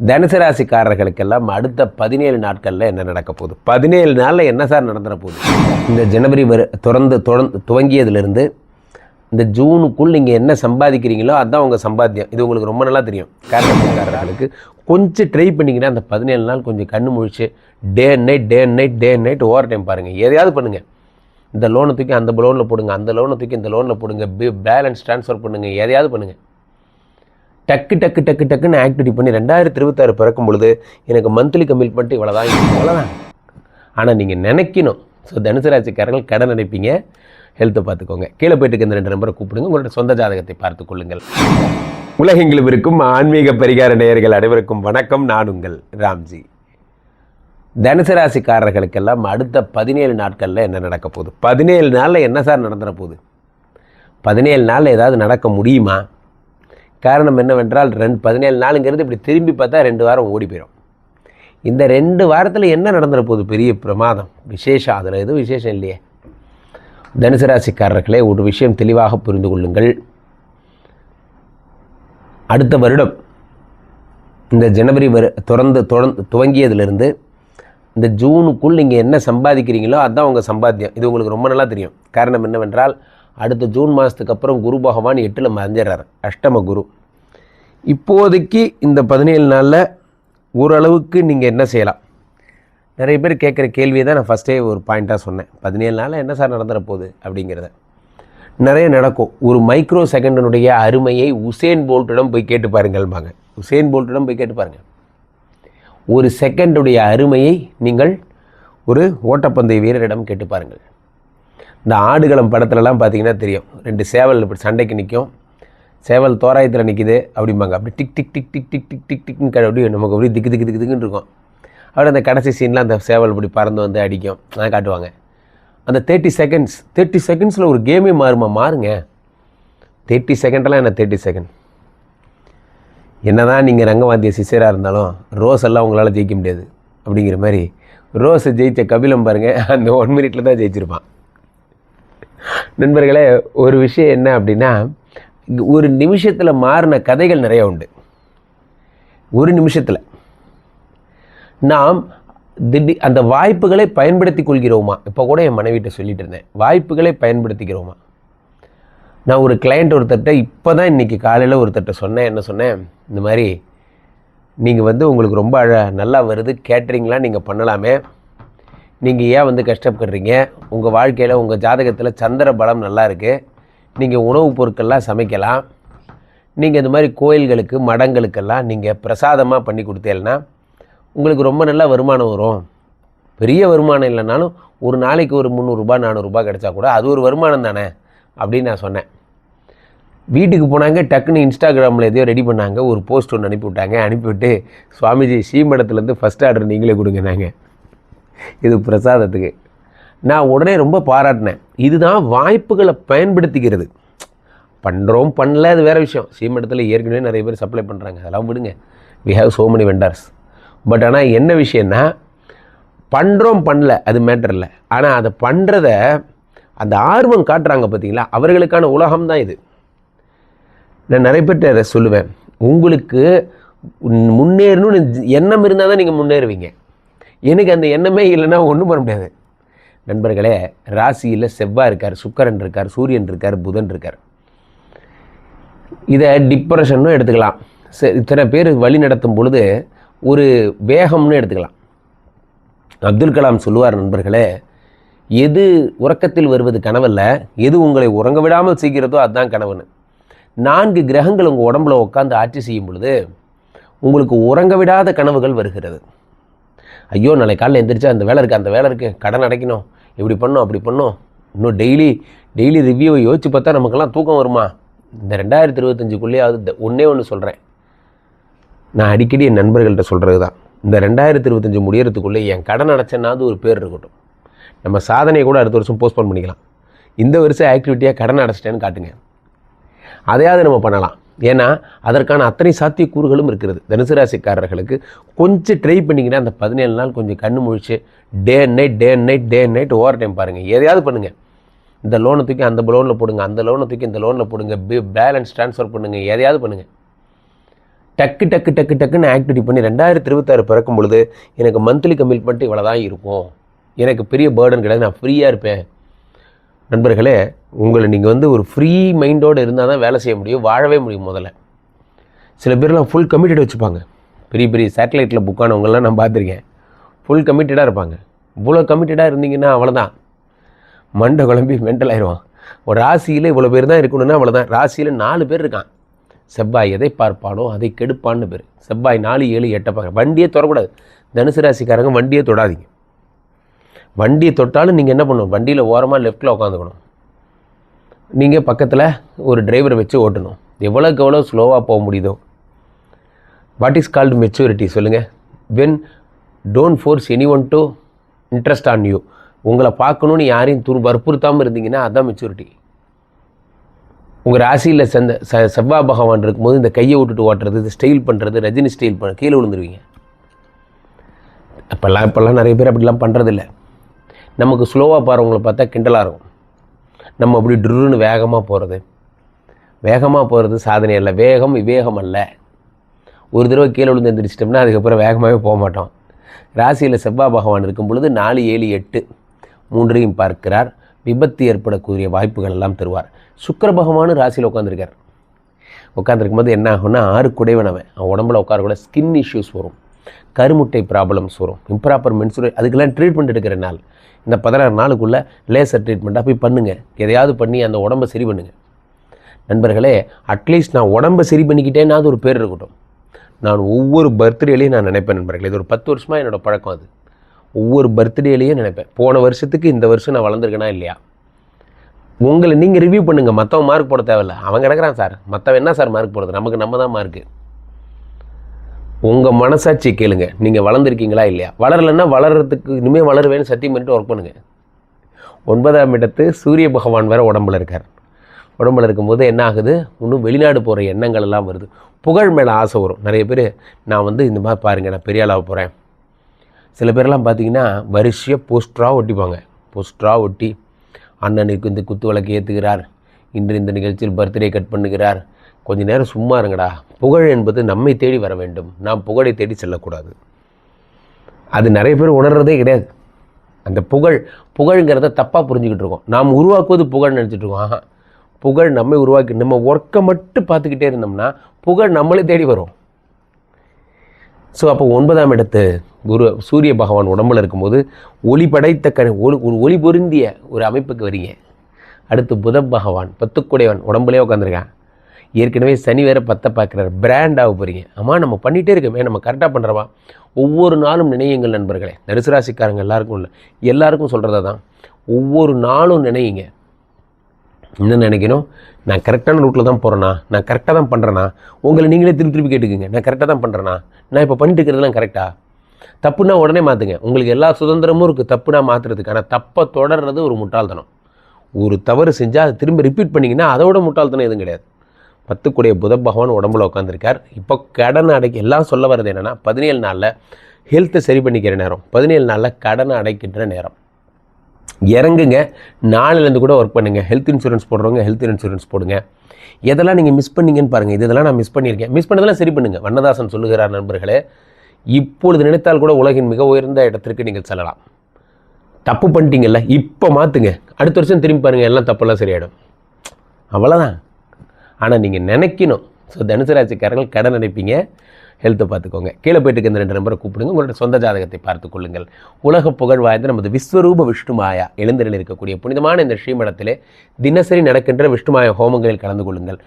தனுசு ராசிக்காரர்களுக்கெல்லாம் அடுத்த பதினேழு நாட்களில் என்ன நடக்க போகுது? பதினேழு நாளில் என்ன சார் நடந்துட போகுது? இந்த ஜனவரி வரு திறந்து தொடர்ந்து துவங்கியதுலேருந்து இந்த ஜூனுக்குள் நீங்கள் என்ன சம்பாதிக்கிறீங்களோ அதுதான் உங்கள் சம்பாத்தியம். இது உங்களுக்கு ரொம்ப நல்லா தெரியும். காரணக்காரர்களுக்கு கொஞ்சம் ட்ரை பண்ணிங்கன்னா அந்த பதினேழு நாள் கொஞ்சம் கண்ணு முழிச்சு day and night day and night day and night overtime பாருங்கள் எதையாவது பண்ணுங்கள் இந்த லோனை தூக்கி அந்த லோனில் போடுங்க அந்த லோனை தூக்கி இந்த லோனில் போடுங்க பேலன்ஸ் ட்ரான்ஸ்ஃபர் பண்ணுங்கள் எதையாவது பண்ணுங்கள் டக்கு டக்கு டக்கு டக்குன்னு ஆக்டிவிட்டி பண்ணி ரெண்டாயிரத்தி இருபத்தாறு பிறக்கும் பொழுது எனக்கு மந்த்லி கமிட்மெண்ட் இவ்வளோதான் இவ்வளோதான் ஆனால் நீங்கள் நினைக்கணும். ஸோ தனுசு ராசிக்காரர்கள் கடன் நினைப்பீங்க ஹெல்த்தை பார்த்துக்கோங்க. கீழே போயிட்டு இருக்க இந்த ரெண்டு நம்பரை கூப்பிடுங்க. உங்களோட சொந்த ஜாதகத்தை பார்த்து கொள்ளுங்கள். உலகெங்கிலும் இருக்கும் ஆன்மீக பரிகார நேயர்கள் அனைவருக்கும் வணக்கம். நான் உங்கள் ராம்ஜி. தனுசு ராசிக்காரர்களுக்கெல்லாம் அடுத்த பதினேழு நாட்களில் என்ன நடக்க போகுது? பதினேழு நாளில் என்ன சார் நடந்துட போகுது? பதினேழு நாளில் ஏதாவது நடக்க முடியுமா? காரணம் என்னவென்றால் ரெண்டு பதினேழு நாளுங்கிறது இப்படி திரும்பி பார்த்தா ரெண்டு வாரம் ஓடி போயிடும் இந்த ரெண்டு வாரத்தில் என்ன நடந்துட போகுது? பெரிய பிரமாதம். விசேஷம் அதில் எதுவும் விசேஷம் இல்லையே. தனுசு ராசிக்காரர்களே ஒரு விஷயம் தெளிவாக புரிந்து கொள்ளுங்கள். அடுத்த வருடம் இந்த ஜனவரி வரு தொடர்ந்து தொடர்ந்து துவங்கியதுலேருந்து இந்த ஜூனுக்குள் நீங்கள் என்ன சம்பாதிக்கிறீங்களோ அதுதான் உங்கள் சம்பாத்தியம். இது உங்களுக்கு ரொம்ப நல்லா தெரியும். காரணம் என்னவென்றால் அடுத்த ஜூன் மாதத்துக்கு அப்புறம் குரு பகவான் எட்டில் மறைஞ்சிடறார். அஷ்டம குரு. இப்போதைக்கு இந்த பதினேழு நாளில் ஓரளவுக்கு நீங்கள் என்ன செய்யலாம்? நிறைய பேர் கேட்குற கேள்வியை தான் நான் ஃபஸ்ட்டே ஒரு பாயிண்ட்டாக சொன்னேன். பதினேழு நாளில் என்ன சார் நடந்துட போகுது அப்படிங்கிறத. நிறைய நடக்கும். ஒரு மைக்ரோ செகண்டனுடைய அருமையை உசேன் போல்ட்டிடம் போய் கேட்டு பாருங்கள்பாங்க உசேன் போல்ட்டிடம் போய் கேட்டு பாருங்கள் ஒரு செகண்டுடைய அருமையை நீங்கள் ஒரு ஓட்டப்பந்தய வீரரிடம் கேட்டு பாருங்கள். இந்த ஆடுகளம் படத்துலலாம் பார்த்தீங்கன்னா தெரியும். ரெண்டு சேவல் இப்படி சண்டைக்கு நிற்கும் சேவல் தோராயத்தில் நிற்கிது அப்படிம்பாங்க. அப்படி tick tick tick tick tick tick tick டிக்னு கடை அப்படியே நமக்கு அப்படியே திக்கு திக்கு திக்கு திக்குன்னு இருக்கும். அப்படி அந்த கடைசி சீனில் அந்த சேவல் இப்படி பறந்து வந்து அடிக்கும். அதை காட்டுவாங்க. அந்த தேர்ட்டி செகண்ட்ஸ் தேர்ட்டி செகண்ட்ஸில் ஒரு கேமே மாறுமா? மாறுங்க. தேர்ட்டி செகண்டெல்லாம் என்ன தேர்ட்டி செகண்ட் என்ன தான் நீங்கள் ரங்கவாத்திய சிசியராக இருந்தாலும் ரோஸ் எல்லாம் உங்களால் ஜெயிக்க முடியாது. அப்படிங்கிற மாதிரி ரோஸை ஜெயித்த கபிலம் பாருங்கள் அந்த ஒன் மினிட்ல தான் ஜெயிச்சிருப்பான். நண்பர்களே ஒரு விஷயம் என்ன அப்படின்னா ஒரு நிமிஷத்தில் மாறின கதைகள் நிறைய உண்டு. ஒரு நிமிஷத்தில். நாம் திடீர் அந்த வாய்ப்புகளை பயன்படுத்தி கொள்கிறோமா? இப்போ கூட என் மனைவிட்ட சொல்லிட்டு இருந்தேன். வாய்ப்புகளை பயன்படுத்திக்கிறோமா? நான் ஒரு கிளையண்ட் ஒருத்தர்கிட்ட இப்போ தான் இன்றைக்கி காலையில் ஒருத்தர்கிட்ட சொன்னேன். என்ன சொன்னேன்? இந்த மாதிரி நீங்கள் வந்து உங்களுக்கு ரொம்ப அழ நல்லா வருது. கேட்ரிங்லாம் நீங்கள் பண்ணலாமே. நீங்கள் ஏன் வந்து கஷ்டப்படுறீங்க? உங்கள் வாழ்க்கையில் உங்கள் ஜாதகத்தில் சந்திர பலம் நல்லா இருக்குது நீங்கள் உணவுப் பொருட்கள்லாம் சமைக்கலாம். நீங்கள் இந்த மாதிரி கோயில்களுக்கு மடங்களுக்கெல்லாம் நீங்கள் பிரசாதமாக பண்ணி கொடுத்தேன்னா உங்களுக்கு ரொம்ப நல்லா வருமானம் வரும். பெரிய வருமானம் இல்லைனாலும் ஒரு நாளைக்கு ஒரு முந்நூறுரூபா நானூறுரூபா கிடச்சா கூட அது ஒரு வருமானம் தானே? அப்படின்னு நான் சொன்னேன். வீட்டுக்கு போனாங்க டக்குன்னு இன்ஸ்டாகிராமில் எதையோ ரெடி பண்ணாங்க. ஒரு போஸ்ட் ஒன்று அனுப்பிவிட்டாங்க. அனுப்பிவிட்டு சுவாமிஜி ஸ்ரீமடத்துலேருந்து ஃபஸ்ட் ஆர்டர் நீங்களே கொடுங்க நாங்கள் இது பிரசாதத்துக்கு. நான் உடனே ரொம்ப பாராட்டினேன். இதுதான் வாய்ப்புகளை பயன்படுத்திக்கிறது. பண்ணுறோம் பண்ணல அது வேறு விஷயம். சீமெண்டத்தில் ஏற்கனவே நிறைய பேர் சப்ளை பண்ணுறாங்க அதெல்லாம் விடுங்க. We have so many vendors but ஆனால் என்ன விஷயம்னா பண்ணுறோம் பண்ணல அது மேட்டர் இல்லை. ஆனால் அதை பண்ணுறத அந்த ஆர்வம் காட்டுறாங்க பார்த்தீங்களா அவர்களுக்கான உலகம் தான் இது. நான் நிறைய பேர்கிட்ட சொல்லுவேன். உங்களுக்கு முன்னேறணும்னு எண்ணம் இருந்தால் தான் நீங்கள் முன்னேறுவீங்க. எனக்கு அந்த எண்ணமே இல்லைன்னா ஒன்றும் பண்ண முடியாது. நண்பர்களே ராசியில் செவ்வாய் இருக்கார் சுக்கரன் இருக்கார் சூரியன் இருக்கார் புதன் இருக்கார். இதை டிப்ரெஷன்னும் எடுத்துக்கலாம். இத்தனை பேர் வழி நடத்தும் பொழுது ஒரு வேகம்னு எடுத்துக்கலாம். அப்துல் கலாம் சொல்லுவார் நண்பர்களே எது உறக்கத்தில் வருவது கனவல்ல எது உங்களை உறங்க விடாமல் செய்கிறதோ அதுதான் கனவுன்னு. நான்கு கிரகங்கள் உங்கள் உடம்புல உட்காந்து ஆட்சி செய்யும் பொழுது உங்களுக்கு உறங்க விடாத கனவுகள் வருகிறது. ஐயோ நாளை காலையில் எந்திரிச்சா அந்த வேலை இருக்குது அந்த வேலை இருக்குது கடன் அடைக்கணும். இப்படி பண்ணோம் அப்படி பண்ணோம். இன்னும் டெய்லி டெய்லி ரிவ்யூவை யோசிச்சு பார்த்தா நமக்கெல்லாம் தூக்கம் வருமா? இந்த ரெண்டாயிரத்தி இருபத்தஞ்சுக்குள்ளேயாவது ஒன்றே ஒன்று சொல்கிறேன் நான் அடிக்கடி என் நண்பர்கள்ட்ட சொல்கிறது தான் இந்த ரெண்டாயிரத்தி இருபத்தஞ்சி முடியறதுக்குள்ளே என் கடன் அடைச்சனாவது ஒரு பேர் இருக்கட்டும். நம்ம சாதனையை கூட அடுத்த வருஷம் போஸ்ட்போன் பண்ணிக்கலாம். இந்த வருஷம் ஆக்டிவிட்டியாக கடன் அடைச்சிட்டேன்னு காட்டுங்க. அதையாவது நம்ம பண்ணலாம். ஏன்னா அதற்கான அத்தனை சாத்தியக்கூறுகளும் இருக்கிறது. தனுசு ராசிக்காரர்களுக்கு கொஞ்சம் ட்ரை பண்ணிங்கன்னா அந்த பதினேழு நாள் கொஞ்சம் கண்ணு முழிச்சு day and night day and night day and night overtime பாருங்கள் எதையாவது பண்ணுங்கள் இந்த லோனை தூக்கி அந்த லோனில் போடுங்க அந்த லோனை தூக்கி இந்த லோனில் போடுங்க பேலன்ஸ் ட்ரான்ஸ்ஃபர் பண்ணுங்கள் எதையாவது பண்ணுங்கள் டக்கு டக்கு டக்கு டக்குன்னு ஆக்டிவிட்டி பண்ணி ரெண்டாயிரத்தி இருபத்தாறு பிறக்கும் பொழுது எனக்கு மந்த்லி கமிட்மெண்ட் இவ்வளோ தான் இருக்கும். எனக்கு பெரிய பேர்டன் கிடையாது நான் ஃப்ரீயாக இருப்பேன். நண்பர்களே உங்களை நீங்கள் வந்து ஒரு ஃப்ரீ மைண்டோடு இருந்தால் தான் வேலை செய்ய முடியும் வாழவே முடியும் முதல்ல. சில பேர்லாம் ஃபுல் கமிட்டட் வச்சுப்பாங்க. பெரிய பெரிய சேட்டலைட்டில் புக் ஆனவங்கலாம் நான் பார்த்துருக்கேன். ஃபுல் கமிட்டடாக இருப்பாங்க. இவ்வளோ கமிட்டடாக இருந்தீங்கன்னா அவ்வளோதான் மண்டை குழம்பி மென்டல் ஆயிடுவான் ஒரு ராசியில் இவ்வளோ பேர் தான் இருக்கணும்னா அவ்வளோதான் ராசியில் நாலு பேர் இருக்கான். செவ்வாய் எதை பார்ப்பானோ அதை கெடுப்பான்னு பேர். செவ்வாய் நாலு ஏழு எட்டை பார்க்க வண்டியே தொடக்கூடாது. தனுசு ராசிக்காரங்க வண்டியே தொடாதீங்க. வண்டியை தொட்டாலும் நீங்கள் என்ன பண்ணணும்? வண்டியில் ஓரமாக லெஃப்ட்டில் உட்காந்துக்கணும். நீங்கள் பக்கத்தில் ஒரு டிரைவரை வச்சு ஓட்டணும். எவ்வளோக்கு எவ்வளோ ஸ்லோவாக போக முடியுதோ. வாட் இஸ் கால்டு மெச்சூரிட்டி சொல்லுங்கள் when don't force any one to interest on you உங்களை பார்க்கணுன்னு யாரையும் துரு வற்புறுத்தாமல் இருந்தீங்கன்னா அதுதான் மெச்சூரிட்டி உங்கள் ராசியில் செந்த ச செவ்வாய் பகவான் இருக்கும்போது இந்த கையை விட்டுட்டு ஓட்டுறது ஸ்டைல் பண்ணுறது ரஜினி ஸ்டைல் பண்ண கீழே விழுந்துருவீங்க. அப்போல்லாம் இப்போல்லாம் நிறைய பேர் அப்படிலாம் பண்ணுறதில்ல நமக்கு ஸ்லோவாக போகிறவங்கள பார்த்தா கிண்டலாக இருக்கும். நம்ம அப்படி ட்ருன்னு வேகமாக போகிறது வேகமாக போகிறது சாதனை அல்ல. வேகம் விவேகம் அல்ல. ஒரு தடவை கீழே விழுந்து எந்திரிச்சிட்டோம்னா அதுக்கப்புறம் வேகமாகவே போக மாட்டோம். ராசியில் செவ்வாய் பகவான் இருக்கும் பொழுது நாலு ஏழு எட்டு மூன்றையும் பார்க்கிறார். விபத்து ஏற்படக்கூடிய வாய்ப்புகள் எல்லாம் தருவார். சுக்கர பகவானும் ராசியில் உட்காந்துருக்கார் உட்காந்துருக்கும் போது என்ன ஆகும்னா ஆறு குடைவனவன் அவன். உடம்புல உட்கார கூட ஸ்கின் இஷ்யூஸ் வரும். கருமுட்டை ப்ராப்ளம்ஸ் வரும். இம்ப்ராப்பர் மென்சுரே அதுக்கெல்லாம் ட்ரீட்மெண்ட் எடுக்கிற நாள். இந்த பதினாறு நாளுக்குள்ளே லேசர் ட்ரீட்மெண்ட்டாக போய் பண்ணுங்கள் எதையாவது பண்ணி அந்த உடம்பை சரி பண்ணுங்கள் நண்பர்களே அட்லீஸ்ட் நான் உடம்பை சரி பண்ணிக்கிட்டேன்னா அது ஒரு பேர் இருக்கட்டும். நான் ஒவ்வொரு பர்த்டேலையும் நான் நினைப்பேன் நண்பர்களே. இது ஒரு பத்து வருஷமாக என்னோடய பழக்கம் அது. ஒவ்வொரு பர்த்டேலையும் நினைப்பேன். போன வருஷத்துக்கு இந்த வருஷம் நான் வளர்ந்துருக்கேனா இல்லையா? உங்களை நீங்கள் ரிவ்யூ பண்ணுங்கள் மற்றவன் மார்க் போட தேவையில்ல. அவன் கிடக்கிறான் சார். மற்றவன் என்ன சார் மார்க் போடுறது? நமக்கு நம்ம தான் மார்க்கு உங்கள் மனசாட்சி கேளுங்க. நீங்கள் வளர்ந்துருக்கீங்களா இல்லையா? வளரலைன்னா வளர்கிறதுக்கு இனிமேல் வளருவேன்னு சத்தியம் பண்ணிட்டு ஒர்க் பண்ணுங்கள் ஒன்பதாம் இடத்து சூரிய பகவான் வேறு உடம்புல இருக்கார். உடம்புல இருக்கும்போது என்ன ஆகுது? இன்னும் வெளிநாடு போகிற எண்ணங்கள் எல்லாம் வருது. புகழ் மேலே ஆசை வரும். நிறைய பேர் நான் வந்து இந்த மாதிரி பாருங்கள் நான் பெரிய ஆளாக போகிறேன் சில பேர்லாம் பார்த்தீங்கன்னா வரிசையாக போஸ்டராக ஒட்டிப்பாங்க. போஸ்டராக ஒட்டி அண்ணனுக்கு இந்த குத்து விளக்கு ஏற்றுகிறார் இன்று இந்த நிகழ்ச்சியில் பர்த்டே கட் பண்ணுகிறார். கொஞ்ச நேரம் சும்மா இருங்கடா. புகழ் என்பது நம்மை தேடி வர வேண்டும். நாம் புகழை தேடி செல்லக்கூடாது. அது நிறைய பேர் உணர்றதே கிடையாது. அந்த புகழ் புகழ்ங்கிறத தப்பாக புரிஞ்சுக்கிட்டு இருக்கோம். நாம் உருவாக்குவது புகழ் நினச்சிட்டு இருக்கோம். ஆஹா. புகழ் நம்மை உருவாக்கி நம்ம ஒர்க்கை மட்டும் பார்த்துக்கிட்டே இருந்தோம்னா புகழ் நம்மளே தேடி வரும். ஸோ அப்போ ஒன்பதாம் இடத்து குரு சூரிய பகவான் உடம்புல இருக்கும்போது ஒளி படைத்த க ஒளி ஒரு ஒளி பொருந்திய ஒரு அமைப்புக்கு வரீங்க. அடுத்து புத பகவான் பத்துக்குடையவன் உடம்புலேயே உட்காந்துருக்கான் ஏற்கனவே சனி வேற பத்தை பார்க்குறாரு. பிராண்டாக போகிறீங்க ஆமாம் நம்ம பண்ணிகிட்டே இருக்கோமே நம்ம கரெக்டாக பண்ணுறவா ஒவ்வொரு நாளும் நினையுங்கள் நண்பர்களே. நரிசுராசிக்காரங்க எல்லாருக்கும் இல்லை. எல்லாருக்கும் சொல்கிறத தான். ஒவ்வொரு நாளும் நினையுங்க. என்ன நினைக்கணும்? நான் கரெக்டான ரூட்டில் தான் போகிறேனா நான் கரெக்டாக தான் பண்ணுறேனா உங்களை நீங்களே திருப்பி திருப்பி கேட்டுக்குங்க. நான் கரெக்டாக தான் பண்ணுறேனா நான் இப்போ பண்ணிட்டு இருக்கிறதெல்லாம் கரெக்டாக தப்புனா உடனே மாற்றுங்க உங்களுக்கு எல்லா சுதந்திரமும் இருக்குது தப்புனா மாற்றுறதுக்கு ஆனால் தப்பை தொடர்றது ஒரு முட்டாள்தனம். ஒரு தவறு செஞ்சால் அதை திரும்ப ரிப்பீட் பண்ணிங்கன்னா அதோட முட்டாள்தனம் எதுவும் கிடையாது. பத்துக்குடைய புத பகவான் உடம்புல உட்காந்துருக்கார் இப்போ கடன் அடைக்க எல்லாம் சொல்ல வர்றது என்னென்னா பதினேழு நாளில் ஹெல்த்தை சரி பண்ணிக்கிற நேரம். பதினேழு நாளில் கடனை அடைக்கின்ற நேரம். இறங்குங்க நாளிலேருந்து கூட ஒர்க் பண்ணுங்கள் ஹெல்த் இன்சூரன்ஸ் போடுறவங்க ஹெல்த் இன்சூரன்ஸ் போடுங்க. எதெல்லாம் நீங்கள் மிஸ் பண்ணீங்கன்னு பாருங்கள் இதெல்லாம் நான் மிஸ் பண்ணியிருக்கேன். மிஸ் பண்ணதெல்லாம் சரி பண்ணுங்கள் வண்ணதாசன் சொல்லுகிறார் நண்பர்களே இப்பொழுது நினைத்தால் கூட உலகின் மிக உயர்ந்த இடத்திற்கு நீங்கள் செல்லலாம். தப்பு பண்ணிட்டீங்கல்ல இப்போ மாற்றுங்க அடுத்த வருஷம் திரும்பி பாருங்கள் எல்லாம் தப்பெல்லாம் சரியாயிடும். அவ்வளோதான் ஆனால் நீங்கள் நினைக்கணும். ஸோ தனுசு ராசிக்காரர்கள் கடன் நினைப்பீங்க ஹெல்த்தை பார்த்துக்கோங்க. கீழே போயிட்டு இருக்க இந்த ரெண்டு நம்பரை கூப்பிடுங்க. உங்களோட சொந்த ஜாதகத்தை பார்த்து கொள்ளுங்கள். உலக புகழ் வாய்ந்த நமது விஸ்வரூப விஷ்ணுமாயா எழுந்திரில் இருக்கக்கூடிய புனிதமான இந்த ஸ்ரீமடத்திலே தினசரி நடக்கின்ற விஷ்ணுமாய ஹோமங்களில் கலந்து கொள்ளுங்கள்.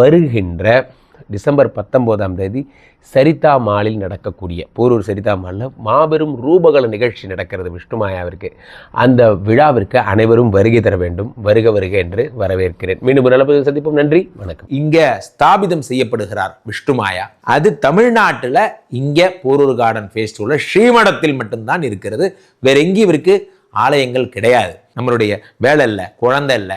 வருகின்ற டிசம்பர் பத்தொம்போதாம் தேதி சரிதா மாலில் நடக்கக்கூடிய போரூர் சரிதா மாலில் மாபெரும் ரூபகல நிகழ்ச்சி நடக்கிறது விஷ்ணுமாயாவிற்கு. அந்த விழாவிற்கு அனைவரும் வருகை தர வேண்டும் வருக வருக என்று வரவேற்கிறேன். மீண்டும் ஒரு நல்ல சந்திப்போம். நன்றி வணக்கம். இங்கே ஸ்தாபிதம் செய்யப்படுகிறார் விஷ்ணுமாயா. அது தமிழ்நாட்டில் இங்கே போரூர் கார்டன் ஃபேஸ்டிவலில் ஸ்ரீமடத்தில் மட்டும்தான் இருக்கிறது. வேற எங்கேயும் இவருக்கு ஆலயங்கள் கிடையாது. நம்மளுடைய வேலை இல்லை குழந்தை இல்லை